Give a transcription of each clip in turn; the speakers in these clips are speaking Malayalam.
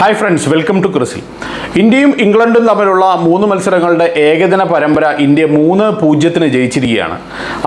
ഹായ് ഫ്രണ്ട്സ് വെൽക്കം ടു ക്രിസിൽ ഇന്ത്യയും ഇംഗ്ലണ്ടും തമ്മിലുള്ള മൂന്ന് മത്സരങ്ങളുടെ ഏകദിന പരമ്പര ഇന്ത്യ മൂന്ന് പൂജ്യത്തിന് ജയിച്ചിരിക്കുകയാണ്.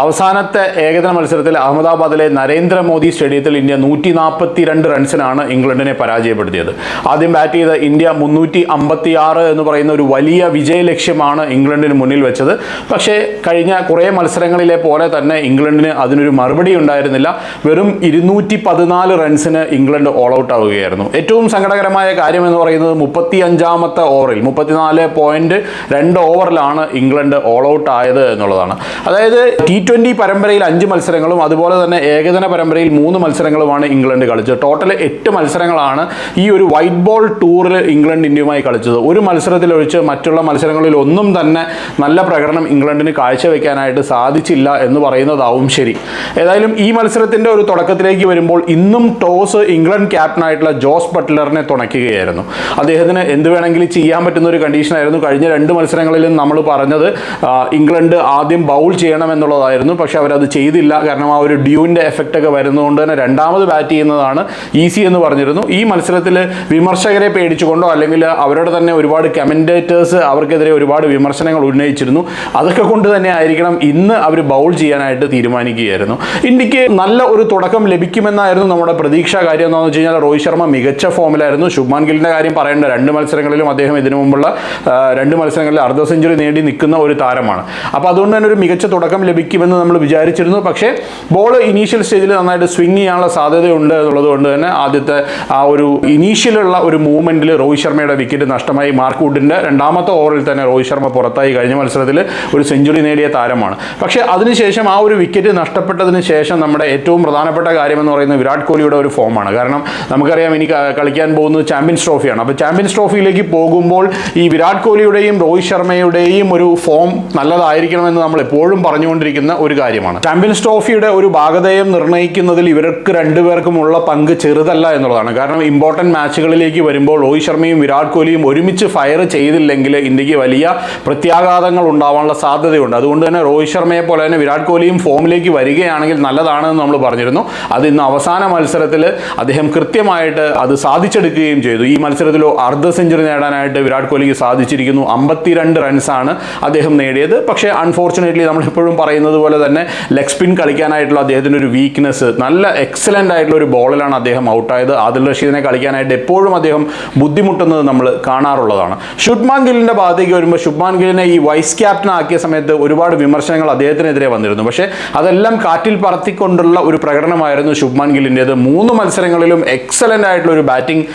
അവസാനത്തെ ഏകദിന മത്സരത്തിൽ അഹമ്മദാബാദിലെ നരേന്ദ്രമോദി സ്റ്റേഡിയത്തിൽ ഇന്ത്യ നൂറ്റി നാൽപ്പത്തി രണ്ട് റൺസിനാണ് ഇംഗ്ലണ്ടിനെ പരാജയപ്പെടുത്തിയത്. ആദ്യം ബാറ്റ് ചെയ്ത ഇന്ത്യ മുന്നൂറ്റി അമ്പത്തി ആറ് എന്ന് പറയുന്ന ഒരു വലിയ വിജയലക്ഷ്യമാണ് ഇംഗ്ലണ്ടിന് മുന്നിൽ വെച്ചത്. പക്ഷേ കഴിഞ്ഞ കുറേ മത്സരങ്ങളിലെ പോലെ തന്നെ ഇംഗ്ലണ്ടിന് അതിനൊരു മറുപടി ഉണ്ടായിരുന്നില്ല. വെറും ഇരുന്നൂറ്റി പതിനാല് റൺസിന് ഇംഗ്ലണ്ട് ഓൾ ഔട്ട് ആവുകയായിരുന്നു. ഏറ്റവും സങ്കടകരമായ കാര്യം എന്ന് പറയുന്നത് മുപ്പത്തി അഞ്ചാമത്തെ ഓവറിൽ മുപ്പത്തിനാല് പോയിന്റ് രണ്ട് ഓവറിലാണ് ഇംഗ്ലണ്ട് ഓൾ ഔട്ട് ആയത് എന്നുള്ളതാണ്. അതായത് ടി ട്വന്റി പരമ്പരയിൽ അഞ്ച് മത്സരങ്ങളും അതുപോലെ തന്നെ ഏകദിന പരമ്പരയിൽ മൂന്ന് മത്സരങ്ങളുമാണ് ഇംഗ്ലണ്ട് കളിച്ചത്. ടോട്ടൽ എട്ട് മത്സരങ്ങളാണ് ഈ ഒരു വൈറ്റ് ബോൾ ടൂറിൽ ഇംഗ്ലണ്ട് ഇന്ത്യയുമായി കളിച്ചത്. ഒരു മത്സരത്തിൽ ഒഴിച്ച് മറ്റുള്ള മത്സരങ്ങളിൽ ഒന്നും തന്നെ നല്ല പ്രകടനം ഇംഗ്ലണ്ടിന് കാഴ്ചവെക്കാനായിട്ട് സാധിച്ചില്ല എന്ന് പറയുന്നതാവും ശരി. ഏതായാലും ഈ മത്സരത്തിന്റെ ഒരു തുടക്കത്തിലേക്ക് വരുമ്പോൾ ഇന്നും ടോസ് ഇംഗ്ലണ്ട് ക്യാപ്റ്റനായിട്ടുള്ള ജോസ് ബട്ട്ലറിനെ തുണയ്ക്കുകയായിരുന്നു അദ്ദേഹത്തിന് എന്ത് വേണമെങ്കിലും ചെയ്യാൻ പറ്റുന്ന ഒരു കണ്ടീഷനായിരുന്നു കഴിഞ്ഞ രണ്ട് മത്സരങ്ങളിലും നമ്മൾ പറഞ്ഞത് ഇംഗ്ലണ്ട് ആദ്യം ബൗൾ ചെയ്യണമെന്നുള്ളതായിരുന്നു പക്ഷെ അവരത് ചെയ്തില്ല. കാരണം ആ ഒരു ഡ്യൂവിന്റെ എഫക്റ്റ് ഒക്കെ വരുന്നതുകൊണ്ട് തന്നെ രണ്ടാമത് ബാറ്റ് ചെയ്യുന്നതാണ് ഈസി എന്ന് പറഞ്ഞിരുന്നു. ഈ മത്സരത്തിൽ വിമർശകരെ പേടിച്ചുകൊണ്ടോ അല്ലെങ്കിൽ അവരുടെ തന്നെ ഒരുപാട് കമന്റേറ്റേഴ്സ് അവർക്കെതിരെ ഒരുപാട് വിമർശനങ്ങൾ ഉന്നയിച്ചിരുന്നു. അതൊക്കെ കൊണ്ട് തന്നെ ആയിരിക്കണം ഇന്ന് അവർ ബൗൾ ചെയ്യാനായിട്ട് തീരുമാനിക്കുകയായിരുന്നു. ഇന്ത്യയ്ക്ക് നല്ല ഒരു തുടക്കം ലഭിക്കുമെന്നായിരുന്നു നമ്മുടെ പ്രതീക്ഷാ കാര്യം. എന്താണെന്ന് വെച്ച് കഴിഞ്ഞാൽ രോഹിത് ശർമ്മ മികച്ച ഫോമിലായിരുന്നു ശുഭ്മാൻ ഗില്ലിന്റെ കാര്യം പറയേണ്ട രണ്ട് മത്സരങ്ങളിലും അദ്ദേഹം ഇതിനു മുമ്പുള്ള രണ്ട് മത്സരങ്ങളിൽ അർദ്ധ സെഞ്ചുറി നേടി നിൽക്കുന്ന ഒരു താരമാണ്. അപ്പോൾ അതുകൊണ്ട് തന്നെ ഒരു മികച്ച തുടക്കം ലഭിക്കുമെന്ന് നമ്മൾ വിചാരിച്ചിരുന്നു. പക്ഷേ ബോൾ ഇനീഷ്യൽ സ്റ്റേജിൽ നന്നായിട്ട് സ്വിങ് ചെയ്യാനുള്ള സാധ്യതയുണ്ട് എന്നുള്ളത് കൊണ്ട് തന്നെ ആദ്യത്തെ ആ ഒരു ഇനീഷ്യലുള്ള ഒരു മൂവ്മെന്റിൽ രോഹിത് ശർമ്മയുടെ വിക്കറ്റ് നഷ്ടമായി. മാർക്ക് വുഡിന്റെ രണ്ടാമത്തെ ഓവറിൽ തന്നെ രോഹിത് ശർമ്മ പുറത്തായി കഴിഞ്ഞ മത്സരത്തിൽ ഒരു സെഞ്ചുറി നേടിയ താരമാണ്. പക്ഷേ അതിനുശേഷം ആ ഒരു വിക്കറ്റ് നഷ്ടപ്പെട്ടതിന് ശേഷം നമ്മുടെ ഏറ്റവും പ്രധാനപ്പെട്ട കാര്യം എന്ന് പറയുന്നത് വിരാട് കോഹ്ലിയുടെ ഒരു ഫോമാണ് കാരണം നമുക്കറിയാം ഇനി കളിക്കാൻ പോകുന്നത് ചാമ്പ്യൻസ് ട്രോഫിയാണ് അപ്പോൾ ചാമ്പ്യൻസ് ട്രോഫിയിലേക്ക് പോകുമ്പോൾ ഈ വിരാട് കോഹ്ലിയുടെയും രോഹിത് ശർമ്മയുടെയും ഒരു ഫോം നല്ലതായിരിക്കണമെന്ന് നമ്മൾ എപ്പോഴും പറഞ്ഞുകൊണ്ടിരിക്കുന്ന ഒരു കാര്യമാണ്. ചാമ്പ്യൻസ് ട്രോഫിയുടെ ഒരു ഭാഗതയം നിർണയിക്കുന്നതിൽ ഇവർക്ക് രണ്ടുപേർക്കുമുള്ള പങ്ക് ചെറുതല്ല എന്നുള്ളതാണ്. കാരണം ഇമ്പോർട്ടന്റ് മാച്ചുകളിലേക്ക് വരുമ്പോൾ രോഹിത് ശർമ്മയും വിരാട് കോഹ്ലിയും ഒരുമിച്ച് ഫയർ ചെയ്തില്ലെങ്കിൽ ഇന്ത്യയ്ക്ക് വലിയ പ്രത്യാഘാതങ്ങൾ ഉണ്ടാവാനുള്ള സാധ്യതയുണ്ട്. അതുകൊണ്ട് തന്നെ രോഹിത് ശർമ്മയെ പോലെ തന്നെ വിരാട് കോഹ്ലിയും ഫോമിലേക്ക് വരികയാണെങ്കിൽ നല്ലതാണെന്ന് നമ്മൾ പറഞ്ഞിരുന്നു. അത് ഇന്ന് അവസാന മത്സരത്തിൽ അദ്ദേഹം കൃത്യമായിട്ട് അത് സാധിച്ചെടുക്കുകയും ചെയ്തു. ഈ മത്സരത്തിലോ അർദ്ധ സെഞ്ചുറി നേടാനായിട്ട് വിരാട് കോഹ്ലിക്ക് സാധിച്ചിരിക്കുന്നു. അമ്പത്തിരണ്ട് റൺസാണ് അദ്ദേഹം നേടിയത്. പക്ഷേ അൺഫോർച്ചുനേറ്റ്ലി നമ്മളെപ്പോഴും പറയുന്നത് പോലെ തന്നെ ലെഗ് സ്പിൻ കളിക്കാനായിട്ടുള്ള അദ്ദേഹത്തിന്റെ ഒരു വീക്ക്നെസ് നല്ല എക്സലന്റ് ആയിട്ടുള്ള ഒരു ബോളിലാണ് അദ്ദേഹം ഔട്ടായത് ആദിൽ റഷീദിനെ കളിക്കാനായിട്ട് എപ്പോഴും അദ്ദേഹം ബുദ്ധിമുട്ടുന്നത് നമ്മൾ കാണാറുള്ളതാണ്. ശുഭ്മാൻ ഗില്ലിന്റെ ഭാഗത്തേക്ക് വരുമ്പോൾ ശുഭ്മാൻ ഗില്ലിനെ ഈ വൈസ് ക്യാപ്റ്റൻ ആക്കിയ സമയത്ത് ഒരുപാട് വിമർശനങ്ങൾ അദ്ദേഹത്തിനെതിരെ വന്നിരുന്നു. പക്ഷേ അതെല്ലാം കാറ്റിൽ പറത്തിക്കൊണ്ടുള്ള ഒരു പ്രകടനമായിരുന്നു ശുഭ്മാൻ ഗില്ലിന്റേത്. മൂന്ന് മത്സരങ്ങളിലും എക്സലന്റ് ആയിട്ടുള്ള ഒരു ബാറ്റിംഗ്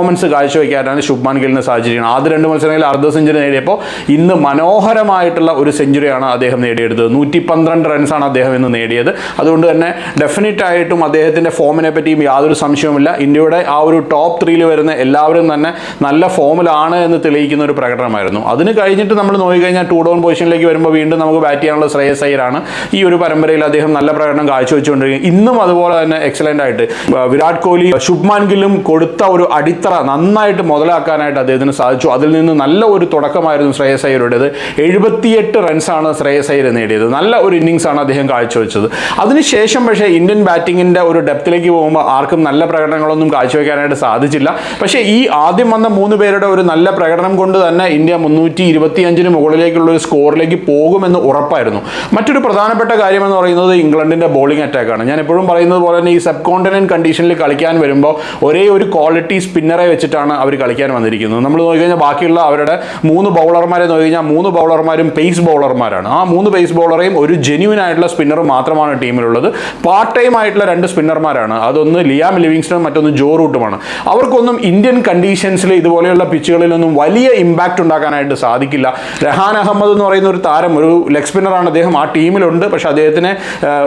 പെർഫോമൻസ് കാഴ്ചവെക്കാനാണ് ശുഭ്മാൻ ഗില്ലിന് സാഹചര്യം. ആദ്യ രണ്ട് മത്സരങ്ങളിൽ അർദ്ധ സെഞ്ചുറി നേടിയപ്പോൾ ഇന്ന് മനോഹരമായിട്ടുള്ള ഒരു സെഞ്ചുറിയാണ് അദ്ദേഹം നേടിയെടുത്തത്. നൂറ്റി പന്ത്രണ്ട് റൺസാണ് അദ്ദേഹം ഇന്ന് നേടിയത്. അതുകൊണ്ട് തന്നെ ഡെഫിനറ്റ് ആയിട്ടും അദ്ദേഹത്തിന്റെ ഫോമിനെ പറ്റിയും യാതൊരു സംശയവുമില്ല. ഇന്ത്യയുടെ ആ ഒരു ടോപ്പ് ത്രീയിൽ വരുന്ന എല്ലാവരും തന്നെ നല്ല ഫോമിലാണ് എന്ന് തെളിയിക്കുന്ന ഒരു പ്രകടനമായിരുന്നു. അതിന് കഴിഞ്ഞിട്ട് നമ്മൾ നോക്കിക്കഴിഞ്ഞാൽ ടു ഡൗൺ പൊസിഷനിലേക്ക് വരുമ്പോൾ വീണ്ടും നമുക്ക് ബാറ്റ് ചെയ്യാനുള്ള ശ്രേയസ് അയ്യരാണ് ഈ ഒരു പരമ്പരയിൽ അദ്ദേഹം നല്ല പ്രകടനം കാഴ്ചവെച്ചുകൊണ്ടിരിക്കുന്നത്. ഇന്നും അതുപോലെ തന്നെ എക്സലന്റ് ആയിട്ട്. വിരാട് കോഹ്ലി ശുഭ്മാൻ ഗില്ലും കൊടുത്ത ഒരു അടിത്തറ നന്നായിട്ട് മുതലാക്കാനായിട്ട് അദ്ദേഹത്തിന് സാധിച്ചു. അതിൽ നിന്ന് നല്ല ഒരു തുടക്കമായിരുന്നു ശ്രേയസ് അയ്യരുടേത് എഴുപത്തിയെട്ട് റൺസാണ് ശ്രേയസ് അയ്യർ നേടിയത്. നല്ല ഒരു ഇന്നിങ്സ് ആണ് അദ്ദേഹം കാഴ്ചവെച്ചത്. അതിനുശേഷം പക്ഷേ ഇന്ത്യൻ ബാറ്റിങ്ങിന്റെ ഒരു ഡെപ്തിലേക്ക് പോകുമ്പോൾ ആർക്കും നല്ല പ്രകടനങ്ങളൊന്നും കാഴ്ചവെക്കാനായിട്ട് സാധിച്ചില്ല. പക്ഷേ ഈ ആദ്യം വന്ന മൂന്ന് പേരുടെ ഒരു നല്ല പ്രകടനം കൊണ്ട് തന്നെ ഇന്ത്യ മുന്നൂറ്റി ഇരുപത്തിയഞ്ചിന് മുകളിലേക്കുള്ള ഒരു സ്കോറിലേക്ക് പോകുമെന്ന് ഉറപ്പായിരുന്നു. മറ്റൊരു പ്രധാനപ്പെട്ട കാര്യം എന്ന് പറയുന്നത് ഇംഗ്ലണ്ടിന്റെ ബോളിംഗ് അറ്റാക്കാണ് ഞാൻ എപ്പോഴും പറയുന്നത് പോലെ തന്നെ ഈ സബ് കോണ്ടിനന്റ് കണ്ടീഷനിൽ കളിക്കാൻ വരുമ്പോൾ ഒരേ ഒരു ക്വാളിറ്റി സ്പിന്നറെ വെച്ചിട്ടാണ് അവർ കളിക്കാൻ വന്നിരിക്കുന്നത്. നമ്മൾ നോക്കിക്കഴിഞ്ഞാൽ ബാക്കിയുള്ള അവരുടെ മൂന്ന് ബൗളർമാരെ നോക്കിക്കഴിഞ്ഞാൽ മൂന്ന് ബൗളർമാരും പേസ് ബൗളർമാരാണ് ആ മൂന്ന് പേസ് ബൗളറേയും ഒരു ജെന്യൂൻ ആയിട്ടുള്ള സ്പിന്നർ മാത്രമാണ് ടീമിലുള്ളത്. പാർട്ട് ടൈം ആയിട്ടുള്ള രണ്ട് സ്പിന്നർമാരാണ് അതൊന്ന് ലിയാം ലിവിങ്സ്റ്റണും മറ്റൊന്ന് ജോ റൂട്ടുമാണ്. അവർക്കൊന്നും ഇന്ത്യൻ കണ്ടീഷൻസിൽ ഇതുപോലെയുള്ള പിച്ചുകളിലൊന്നും വലിയ ഇമ്പാക്റ്റ് ഉണ്ടാക്കാനായിട്ട് സാധിക്കില്ല. രഹാൻ അഹമ്മദ് എന്ന് പറയുന്ന ഒരു താരം ഒരു ലെഗ് സ്പിന്നറാണ് അദ്ദേഹം. ആ ടീമിലുണ്ട്. പക്ഷെ അദ്ദേഹത്തിനെ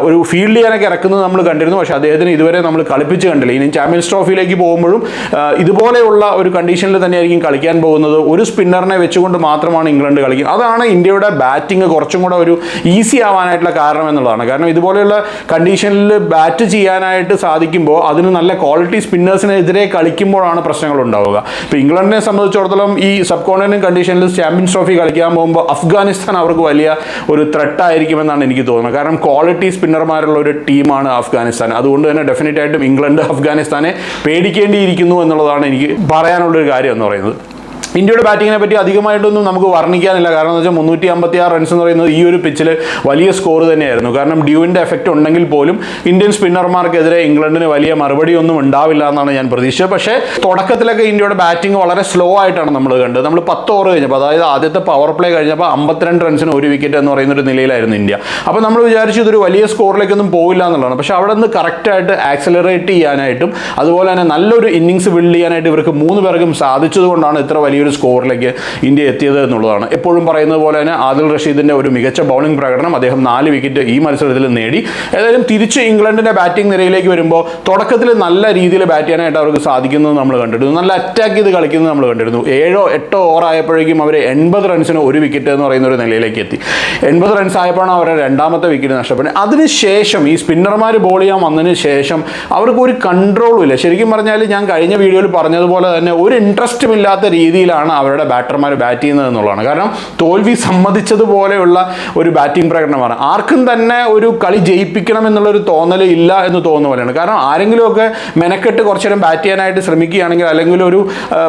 ഒരു ഫീൽഡ് ചെയ്യാനൊക്കെ ഇറക്കുന്നത് നമ്മൾ കണ്ടിരുന്നു. പക്ഷേ അദ്ദേഹത്തിന് ഇതുവരെ നമ്മൾ കളിപ്പിച്ച് കണ്ടില്ല. ഇനി ചാമ്പ്യൻസ് ട്രോഫിയിലേക്ക് പോകുമ്പോഴും ആ, ഇതുപോലെയുള്ള ഒരു കണ്ടീഷനിൽ തന്നെയായിരിക്കും കളിക്കാൻ പോകുന്നത്. ഒരു സ്പിന്നറിനെ വെച്ചുകൊണ്ട് മാത്രമാണ് ഇംഗ്ലണ്ട് കളിക്കുന്നത് അതാണ് ഇന്ത്യയുടെ ബാറ്റിംഗ് കുറച്ചും കൂടെ ഒരു ഈസി ആവാനായിട്ടുള്ള കാരണം എന്നുള്ളതാണ്. കാരണം ഇതുപോലെയുള്ള കണ്ടീഷനിൽ ബാറ്റ് ചെയ്യാനായിട്ട് സാധിക്കുമ്പോൾ അതിന് നല്ല ക്വാളിറ്റി സ്പിന്നേഴ്സിനെതിരെ കളിക്കുമ്പോഴാണ് പ്രശ്നങ്ങൾ ഉണ്ടാവുക. ഇപ്പോൾ ഇംഗ്ലണ്ടിനെ സംബന്ധിച്ചിടത്തോളം ഈ സബ് കോണ്ടിനന്റ് കണ്ടീഷനിൽ ചാമ്പ്യൻസ് ട്രോഫി കളിക്കാൻ പോകുമ്പോൾ അഫ്ഗാനിസ്ഥാൻ അവർക്ക് വലിയ ഒരു ത്രെട്ടായിരിക്കുമെന്നാണ് എനിക്ക് തോന്നുന്നത്. കാരണം ക്വാളിറ്റി സ്പിന്നർമാരുള്ള ഒരു ടീമാണ് അഫ്ഗാനിസ്ഥാൻ. അതുകൊണ്ട് തന്നെ ഡെഫിനറ്റായിട്ടും ഇംഗ്ലണ്ട് അഫ്ഗാനിസ്ഥാനെ പേടിക്കേണ്ടിയിരിക്കുന്നു എന്നുള്ളതാണ് എന്നുള്ളതാണ് പറയാനുള്ള ഒരു കാര്യം എന്ന് പറയുന്നത്. ഇന്ത്യയുടെ ബാറ്റിങ്ങിനെ പറ്റി അധികമായിട്ടൊന്നും നമുക്ക് വർണിക്കാനില്ല. കാരണം എന്ന് വെച്ചാൽ മുന്നൂറ്റി അമ്പത്തി ആറ് റൺസ് എന്ന് പറയുന്നത് ഈ ഒരു പിച്ചിൽ വലിയ സ്കോർ തന്നെയായിരുന്നു. കാരണം ഡ്യൂവിന്റെ എഫക്റ്റ് ഉണ്ടെങ്കിൽ പോലും ഇന്ത്യൻ സ്പിന്നർമാർക്കെതിരെ ഇംഗ്ലണ്ടിന് വലിയ മറുപടി ഒന്നും ഉണ്ടാവില്ല എന്നാണ് ഞാൻ പ്രതീക്ഷിച്ചത്. പക്ഷേ തുടക്കത്തിലൊക്കെ ഇന്ത്യയുടെ ബാറ്റിംഗ് വളരെ സ്ലോ ആയിട്ടാണ് നമ്മൾ കണ്ടത്. നമ്മൾ പത്ത് ഓവർ കഴിഞ്ഞപ്പോൾ അതായത് ആദ്യത്തെ പവർ പ്ലേ കഴിഞ്ഞപ്പോൾ അമ്പത്തിരണ്ട് റൺസിന് ഒരു വിക്കറ്റ് എന്ന് പറയുന്ന ഒരു നിലയിലായിരുന്നു ഇന്ത്യ. അപ്പോൾ നമ്മൾ വിചാരിച്ചു ഇതൊരു വലിയ സ്കോറിലേക്കൊന്നും പോവില്ല എന്നുള്ളതാണ്. പക്ഷേ അവിടെ നിന്ന് കറക്റ്റായിട്ട് ആക്സലറേറ്റ് ചെയ്യാനായിട്ടും അതുപോലെ തന്നെ നല്ലൊരു ഇന്നിങ്സ് ബിൽഡ് ചെയ്യാനായിട്ട് ഇവർക്ക് മൂന്ന് പേർക്കും സാധിച്ചതുകൊണ്ടാണ് ഇത്ര വലിയൊരു സ്കോറിലേക്ക് ഇന്ത്യ എത്തിയത് എന്നുള്ളതാണ്. എപ്പോഴും പറയുന്നത് പോലെ തന്നെ ആദിൽ റഷീദിന്റെ ഒരു മികച്ച ബൗളിംഗ് പ്രകടനം അദ്ദേഹം നാല് വിക്കറ്റ് ഈ മത്സരത്തിൽ നേടി. ഏതായാലും തിരിച്ച് ഇംഗ്ലണ്ടിന്റെ ബാറ്റിംഗ് നിരയിലേക്ക് വരുമ്പോൾ തുടക്കത്തിൽ നല്ല രീതിയിൽ ബാറ്റ് ചെയ്യാനായിട്ട് അവർക്ക് സാധിക്കുന്നത് നമ്മൾ കണ്ടിരുന്നു. നല്ല അറ്റാക്ക് ചെയ്ത് കളിക്കുന്നത് നമ്മൾ കണ്ടിരുന്നു. ഏഴോ എട്ടോ ഓവർ ആയപ്പോഴേക്കും അവർ എൺപത് റൺസിന് ഒരു വിക്കറ്റ് എന്ന് പറയുന്ന ഒരു നിലയിലേക്ക് എത്തി. എൺപത് റൺസ് ആയപ്പോഴാണ് അവരുടെ രണ്ടാമത്തെ വിക്കറ്റ് നഷ്ടപ്പെടുന്നത്. അതിനുശേഷം ഈ സ്പിന്നർമാർ ബോൾ ചെയ്യാൻ വന്നതിന് ശേഷം അവർക്ക് ഒരു കൺട്രോളും ഇല്ല. ശരിക്കും പറഞ്ഞാൽ ഞാൻ കഴിഞ്ഞ വീഡിയോയിൽ പറഞ്ഞതുപോലെ തന്നെ ഒരു ഇൻട്രസ്റ്റും ഇല്ലാത്ത രീതിയിലാണ് അവരുടെ ബാറ്റർമാർ ബാറ്റ് ചെയ്യുന്നത് എന്നുള്ളതാണ്. കാരണം തോൽവി സമ്മതിച്ചതുപോലെയുള്ള ഒരു ബാറ്റിംഗ് പ്രകടനമാണ്. ആർക്കും തന്നെ ഒരു കളി ജയിപ്പിക്കണം എന്നുള്ളൊരു തോന്നൽ ഇല്ല എന്ന് തോന്നുന്ന പോലെയാണ്. കാരണം ആരെങ്കിലുമൊക്കെ മെനക്കെട്ട് കുറച്ചു നേരം ബാറ്റ് ചെയ്യാനായിട്ട് ശ്രമിക്കുകയാണെങ്കിൽ അല്ലെങ്കിൽ ഒരു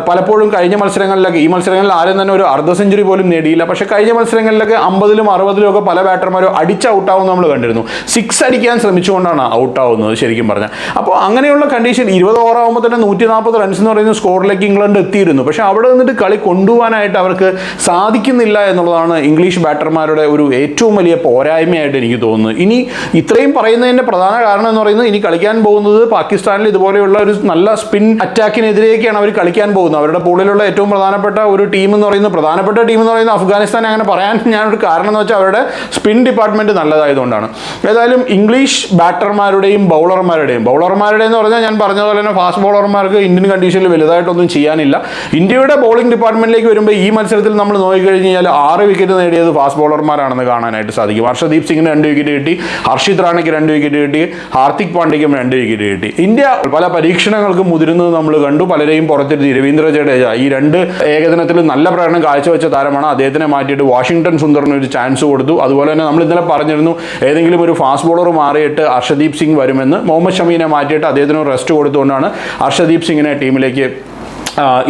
പലപ്പോഴും കഴിഞ്ഞ മത്സരങ്ങളിലൊക്കെ ഈ മത്സരങ്ങളിൽ ആരും തന്നെ ഒരു അർദ്ധ സെഞ്ചുറി പോലും നേടിയില്ല. പക്ഷേ കഴിഞ്ഞ മത്സരങ്ങളിലൊക്കെ അമ്പതിലും അറുപതിലും ഒക്കെ പല ബാറ്റർമാരും അടിച്ച് ഔട്ടാവും നമ്മൾ കണ്ടിരുന്നു. സിക്സ് അടിക്കാൻ ശ്രമിച്ചുകൊണ്ടാണ് ഔട്ടാവുന്നത് ശരിക്കും പറഞ്ഞാൽ. അപ്പോൾ അങ്ങനെയുള്ള കണ്ടീഷൻ ഇരുപത് ഓവറാകുമ്പോൾ തന്നെ നൂറ്റി നാൽപ്പത് റൺസ് എന്ന് പറയുന്ന സ്കോറിലേക്ക് ഇംഗ്ലണ്ട് എത്തിയിരുന്നു. പക്ഷേ അവിടെ നിന്നിട്ട് കളി കൊണ്ടുപോകാനായിട്ട് അവർക്ക് സാധിക്കുന്നില്ല എന്നുള്ളതാണ് ഇംഗ്ലീഷ് ബാറ്റർമാരുടെ ഒരു ഏറ്റവും വലിയ പോരായ്മയായിട്ട് എനിക്ക് തോന്നുന്നത്. ഇനി ഇത്രയും പറയുന്നതിന്റെ പ്രധാന കാരണം എന്ന് പറയുന്നത് ഇനി കളിക്കാൻ പോകുന്നത് പാകിസ്ഥാനിൽ ഇതുപോലെയുള്ള ഒരു നല്ല സ്പിൻ അറ്റാക്കിനെതിരെയൊക്കെയാണ് അവർ കളിക്കാൻ പോകുന്നത്. അവരുടെ പൂളിലുള്ള ഏറ്റവും പ്രധാനപ്പെട്ട ഒരു ടീം എന്ന് പറയുന്നത് പ്രധാനപ്പെട്ട ടീം എന്ന് പറയുന്നത് അഫ്ഗാനിസ്ഥാൻ. അങ്ങനെ പറയാൻ ഞാനൊരു കാരണം എന്ന് വെച്ചാൽ അവരുടെ സ്പിൻ ഡിപ്പാർട്ട്മെന്റ് നല്ലതായതുകൊണ്ടാണ്. ഏതായാലും ഇംഗ്ലീഷ് ബാറ്റർമാരുടെയും ബൗളർമാരുടെയും ബൗളർമാരുടെ എന്ന് പറഞ്ഞാൽ ഞാൻ പറഞ്ഞ പോലെ തന്നെ ഫാസ്റ്റ് ബൗളർമാർക്ക് ഇന്ത്യൻ കണ്ടീഷനിൽ വലുതായിട്ടൊന്നും ചെയ്യാനില്ല. ഇന്ത്യയുടെ ബൗളിംഗ് ഡിപ്പാർട്ട്മെന്റിലേക്ക് വരുമ്പോൾ ഈ മത്സരത്തിൽ നമ്മൾ നോക്കിക്കഴിഞ്ഞ് കഴിഞ്ഞാൽ ആറ് വിക്കറ്റ് നേടിയത് ഫാസ്റ്റ് ബോളർമാരാണെന്ന് കാണാനായിട്ട് സാധിക്കും. ഹർഷദീപ് സിംഗിന് രണ്ട് വിക്കറ്റ് കിട്ടി ഹർഷിത് റാണയ്ക്ക് രണ്ട് വിക്കറ്റ് കിട്ടി ഹാർദിക് പാണ്ഡ്യയ്ക്കും രണ്ട് വിക്കറ്റ് കിട്ടി. ഇന്ത്യ പല പരീക്ഷണങ്ങൾക്കും മുതിരുന്നത് നമ്മൾ കണ്ടു. പലരെയും പുറത്തിരുത്തി. രവീന്ദ്ര ജഡേജ ഈ രണ്ട് ഏകദിനത്തിൽ നല്ല പ്രകടനം കാഴ്ചവെച്ച താരമാണ്. അദ്ദേഹത്തിനെ മാറ്റിയിട്ട് വാഷിംഗ്ടൺ സുന്ദറിന് ഒരു ചാൻസ് കൊടുത്തു. അതുപോലെ തന്നെ നമ്മൾ ഇന്നലെ പറഞ്ഞിരുന്നു ഏതെങ്കിലും ഒരു ഫാസ്റ്റ് ബോളർ മാറിയിട്ട് ഹർഷദീപ് സിംഗ് വരുമെന്ന്. മുഹമ്മദ് ഷമീനെ മാറ്റിയിട്ട് അദ്ദേഹത്തിന് റെസ്റ്റ് കൊടുത്തുകൊണ്ടാണ് ഹർഷദീപ് സിംഗിനെ ടീമിലേക്ക്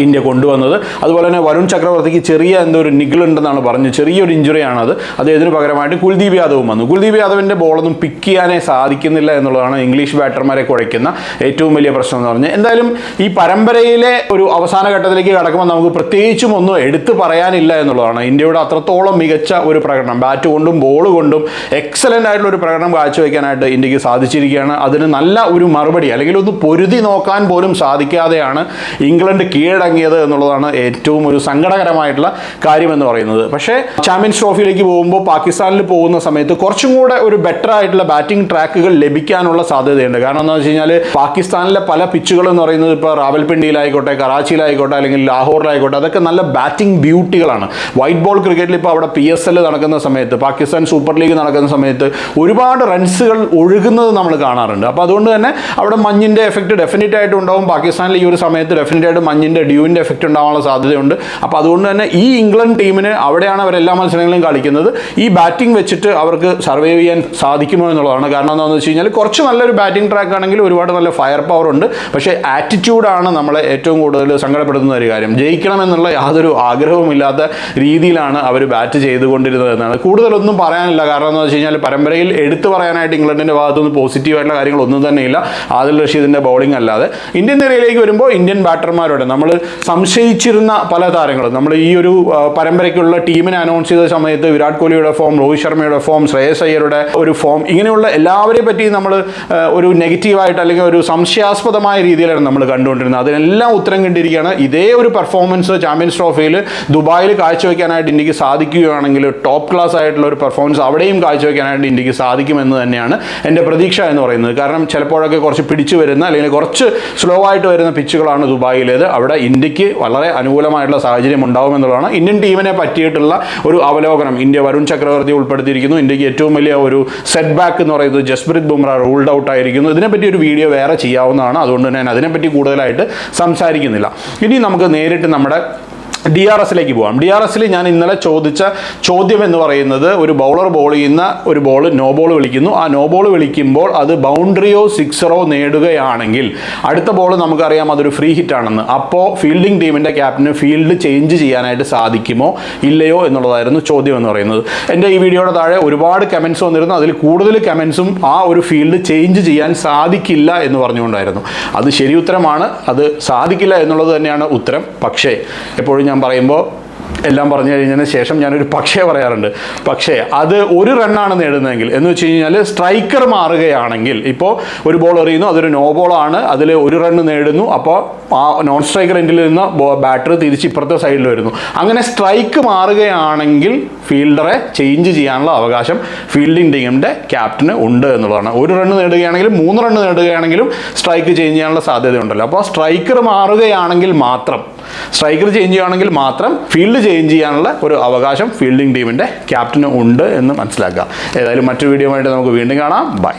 ഇന്ത്യ കൊണ്ടുവന്നത്. അതുപോലെ തന്നെ വരുൺ ചക്രവർത്തിക്ക് ചെറിയ എന്തോ ഒരു നിഗിൾ ഉണ്ടെന്നാണ് പറഞ്ഞത്. ചെറിയൊരു അത് അദ്ദേഹത്തിന് പകരമായിട്ട് കുൽദീപ് യാദവും വന്നു. കുൽദീപ് യാദവിന്റെ ബോളൊന്നും പിക്ക് ചെയ്യാനേ സാധിക്കുന്നില്ല എന്നുള്ളതാണ് ഇംഗ്ലീഷ് ബാറ്റർമാരെ കുഴയ്ക്കുന്ന ഏറ്റവും വലിയ പ്രശ്നം എന്ന് പറഞ്ഞാൽ എന്തായാലും ഈ പരമ്പരയിലെ ഒരു അവസാന ഘട്ടത്തിലേക്ക് കടക്കുമ്പോൾ നമുക്ക് പ്രത്യേകിച്ചും ഒന്നും എടുത്തു പറയാനില്ല എന്നുള്ളതാണ്. ഇന്ത്യയുടെ അത്രത്തോളം മികച്ച ഒരു പ്രകടനം ബാറ്റ് കൊണ്ടും ബോൾ കൊണ്ടും എക്സലന്റ് ആയിട്ടുള്ള ഒരു പ്രകടനം കാഴ്ചവെക്കാനായിട്ട് ഇന്ത്യയ്ക്ക് സാധിച്ചിരിക്കുകയാണ്. അതിന് നല്ല ഒരു മറുപടി അല്ലെങ്കിൽ ഒന്ന് പൊരുതി നോക്കാൻ പോലും സാധിക്കാതെയാണ് ഇംഗ്ലണ്ട് കീഴടങ്ങിയത് എന്നുള്ളതാണ് ഏറ്റവും ഒരു സങ്കടകരമായിട്ടുള്ള കാര്യം എന്ന് പറയുന്നത്. പക്ഷേ ചാമ്പ്യൻസ് ട്രോഫിയിലേക്ക് പോകുമ്പോൾ പാകിസ്ഥാനിൽ പോകുന്ന സമയത്ത് കുറച്ചും കൂടെ ഒരു ബെറ്റർ ആയിട്ടുള്ള ബാറ്റിംഗ് ട്രാക്കുകൾ ലഭിക്കാനുള്ള സാധ്യതയുണ്ട്. കാരണം എന്താ വെച്ച് കഴിഞ്ഞാൽ പാകിസ്ഥാനിലെ പല പിച്ചുകൾ എന്ന് പറയുന്നത് ഇപ്പോൾ റാവൽപിണ്ടിയിലായിക്കോട്ടെ കറാച്ചിയിലായിക്കോട്ടെ അല്ലെങ്കിൽ ലാഹോറിലായിക്കോട്ടെ അതൊക്കെ നല്ല ബാറ്റിംഗ് ബ്യൂട്ടികളാണ് വൈറ്റ് ബോൾ ക്രിക്കറ്റിൽ ഇപ്പോൾ അവിടെ പി എസ് എൽ നടക്കുന്ന സമയത്ത് പാകിസ്ഥാൻ സൂപ്പർ ലീഗ് നടക്കുന്ന സമയത്ത് ഒരുപാട് റൺസുകൾ ഒഴുകുന്നത് നമ്മൾ കാണാറുണ്ട്. അപ്പോൾ അതുകൊണ്ട് തന്നെ അവിടെ മഞ്ഞിന്റെ എഫക്റ്റ് ഡെഫിനറ്റ് ആയിട്ട് ഉണ്ടാവും. പാകിസ്ഥാനിൽ ഈ ഒരു സമയത്ത് ഡെഫിനറ്റ് ആയിട്ട് മഞ്ഞിന്റെ ഡ്യൂവിന്റെ എഫക്റ്റ് ഉണ്ടാവാനുള്ള സാധ്യതയുണ്ട്. അപ്പോൾ അതുകൊണ്ട് തന്നെ ഈ ഇംഗ്ലണ്ട് ടീമിന് അവിടെയാണ് അവർ എല്ലാ മത്സരങ്ങളിലും കളിക്കുന്നത്. ഈ ബാറ്റിംഗ് വെച്ചിട്ട് അവർക്ക് സർവൈവ് ചെയ്യാൻ സാധിക്കുമോ എന്നുള്ളതാണ്. കാരണം എന്താണെന്ന് വെച്ച് കഴിഞ്ഞാൽ കുറച്ച് നല്ലൊരു ബാറ്റിംഗ് ട്രാക്ക് ആണെങ്കിൽ ഒരുപാട് നല്ല ഫയർ പവർ ഉണ്ട്. പക്ഷേ ആറ്റിറ്റ്യൂഡാണ് നമ്മളെ ഏറ്റവും കൂടുതൽ സങ്കടപ്പെടുത്തുന്ന ഒരു കാര്യം. ജയിക്കണം എന്നുള്ള യാതൊരു ആഗ്രഹവുമില്ലാത്ത രീതിയിലാണ് അവർ ബാറ്റ് ചെയ്തുകൊണ്ടിരുന്നത് എന്നാണ്. കൂടുതലൊന്നും പറയാനില്ല. കാരണം എന്ന് വെച്ച് കഴിഞ്ഞാൽ പരമ്പരയിൽ എടുത്തു പറയാനായിട്ട് ഇംഗ്ലണ്ടിന്റെ ഭാഗത്തുനിന്ന് പോസിറ്റീവായിട്ടുള്ള കാര്യങ്ങളൊന്നും തന്നെയില്ല ആദിൽ റഷീദിന്റെ ബൗളിംഗ് അല്ലാതെ. ഇന്ത്യൻ നിരയിലേക്ക് വരുമ്പോൾ ഇന്ത്യൻ ബാറ്റർമാരോട് നമ്മൾ സംശയിച്ചിരുന്ന പല താരങ്ങളും. നമ്മൾ ഈ ഒരു പരമ്പരയ്ക്കുള്ള ടീമിനെ അനൗൺസ് ചെയ്ത സമയത്ത് വിരാട് കോഹ്ലിയുടെ ഫോം രോഹിത് ശർമ്മയുടെ ഫോം ശ്രേയസ് അയ്യരുടെ ഒരു ഫോം ഇങ്ങനെയുള്ള എല്ലാവരെ പറ്റി നമ്മൾ ഒരു നെഗറ്റീവായിട്ട് അല്ലെങ്കിൽ ഒരു സംശയാസ്പദമായ രീതിയിലാണ് നമ്മൾ കണ്ടുകൊണ്ടിരുന്നത്. അതിനെല്ലാം ഉത്തരം കണ്ടിരിക്കുകയാണ്. ഇതേ ഒരു പെർഫോമൻസ് ചാമ്പ്യൻസ് ട്രോഫിയിൽ ദുബായിൽ കാഴ്ചവെക്കാനായിട്ട് ഇന്ത്യയ്ക്ക് സാധിക്കുകയാണെങ്കിൽ ടോപ്പ് ക്ലാസ് ആയിട്ടുള്ള ഒരു പെർഫോമൻസ് അവിടെയും കാഴ്ചവെക്കാനായിട്ട് ഇന്ത്യയ്ക്ക് സാധിക്കുമെന്ന് തന്നെയാണ് എന്റെ പ്രതീക്ഷ എന്ന് പറയുന്നത്. കാരണം ചിലപ്പോഴൊക്കെ കുറച്ച് പിടിച്ചു വരുന്ന അല്ലെങ്കിൽ കുറച്ച് സ്ലോ ആയിട്ട് വരുന്ന പിച്ചുകളാണ് ദുബായിലേത്. അവിടെ ഇന്ത്യയ്ക്ക് വളരെ അനുകൂലമായിട്ടുള്ള സാഹചര്യം ഉണ്ടാകുമെന്നുള്ളതാണ് ഇന്ത്യൻ ടീമിനെ പറ്റിയിട്ടുള്ള ഒരു അവലോകനം ഇന്ത്യ വരുൺ ചക്രവർത്തി ഉൾപ്പെടുത്തിയിരിക്കുന്നു. ഇന്ത്യയ്ക്ക് ഏറ്റവും വലിയ ഒരു സെറ്റ് ബാക്ക് എന്ന് പറയുന്നത് ജസ്പ്രീത് ബുംറ റൂൾഡ് ഔട്ട് ആയിരിക്കുന്നു. ഇതിനെപ്പറ്റി ഒരു വീഡിയോ വേറെ ചെയ്യാവുന്നതാണ്. അതുകൊണ്ട് തന്നെ അതിനെപ്പറ്റി കൂടുതലായിട്ട് സംസാരിക്കുന്നില്ല. ഇനി നമുക്ക് നേരിട്ട് നമ്മുടെ ഡി ആർ എസിലേക്ക് പോകാം ഡി ആർ എസിൽ ഞാൻ ഇന്നലെ ചോദിച്ച ചോദ്യം എന്ന് പറയുന്നത് ഒരു ബൗളർ ബോൾ ചെയ്യുന്ന ഒരു ബോൾ നോ ബോൾ വിളിക്കുന്നു. ആ നോ ബോൾ വിളിക്കുമ്പോൾ അത് ബൗണ്ടറിയോ സിക്സറോ നേടുകയാണെങ്കിൽ അടുത്ത ബോൾ നമുക്കറിയാം അതൊരു ഫ്രീ ഹിറ്റ് ആണെന്ന്. അപ്പോൾ ഫീൽഡിംഗ് ടീമിന്റെ ക്യാപ്റ്റന് ഫീൽഡ് ചേഞ്ച് ചെയ്യാനായിട്ട് സാധിക്കുമോ? ഇല്ലയോ എന്നുള്ളതായിരുന്നു ചോദ്യം എന്ന് പറയുന്നത്. എന്റെ ഈ വീഡിയോയുടെ താഴെ ഒരുപാട് കമൻസ് വന്നിരുന്നു. അതിൽ കൂടുതൽ കമൻസും ആ ഒരു ഫീൽഡ് ചേഞ്ച് ചെയ്യാൻ സാധിക്കില്ല എന്ന് പറഞ്ഞുകൊണ്ടായിരുന്നു. അത് ശരി ഉത്തരമാണ്. അത് സാധിക്കില്ല എന്നുള്ളത് തന്നെയാണ് ഉത്തരം. പക്ഷേ എപ്പോഴും ഞാൻ പറയുമ്പോൾ എല്ലാം പറഞ്ഞു കഴിഞ്ഞതിന് ശേഷം ഞാനൊരു പക്ഷേ പറയാറുണ്ട്. പക്ഷേ അത് ഒരു റണ്ണാണ് നേടുന്നതെങ്കിൽ എന്ന് വെച്ച് കഴിഞ്ഞാൽ സ്ട്രൈക്കർ മാറുകയാണെങ്കിൽ ഇപ്പോൾ ഒരു ബോൾ എറിയുന്നു അതൊരു നോ ബോളാണ് അതിൽ ഒരു റണ്ണ് നേടുന്നു അപ്പോൾ ആ നോൺ സ്ട്രൈക്കർ എൻഡിൽ നിന്ന് ബാറ്റർ തിരിച്ച് ഇപ്പുറത്തെ സൈഡിൽ വരുന്നു. അങ്ങനെ സ്ട്രൈക്ക് മാറുകയാണെങ്കിൽ ഫീൽഡറെ ചേഞ്ച് ചെയ്യാനുള്ള അവകാശം ഫീൽഡിംഗ് ടീമിന്റെ ക്യാപ്റ്റന് ഉണ്ട് എന്നുള്ളതാണ്. ഒരു റണ്ണ് നേടുകയാണെങ്കിലും മൂന്ന് റണ്ണ് നേടുകയാണെങ്കിലും സ്ട്രൈക്ക് ചേഞ്ച് ചെയ്യാനുള്ള സാധ്യതയുണ്ടല്ലോ. അപ്പോൾ സ്ട്രൈക്കർ മാറുകയാണെങ്കിൽ മാത്രം സ്ട്രൈക്കർ ചേഞ്ച് ചെയ്യുകയാണെങ്കിൽ മാത്രം ഫീൽഡ് ചേഞ്ച് ചെയ്യാനുള്ള ഒരു അവകാശം ഫീൽഡിംഗ് ടീമിന്റെ ക്യാപ്റ്റന് ഉണ്ട് എന്ന് മനസ്സിലാക്കുക. ഏതായാലും മറ്റൊരു വീഡിയോ ആയിട്ട് നമുക്ക് വീണ്ടും കാണാം. ബൈ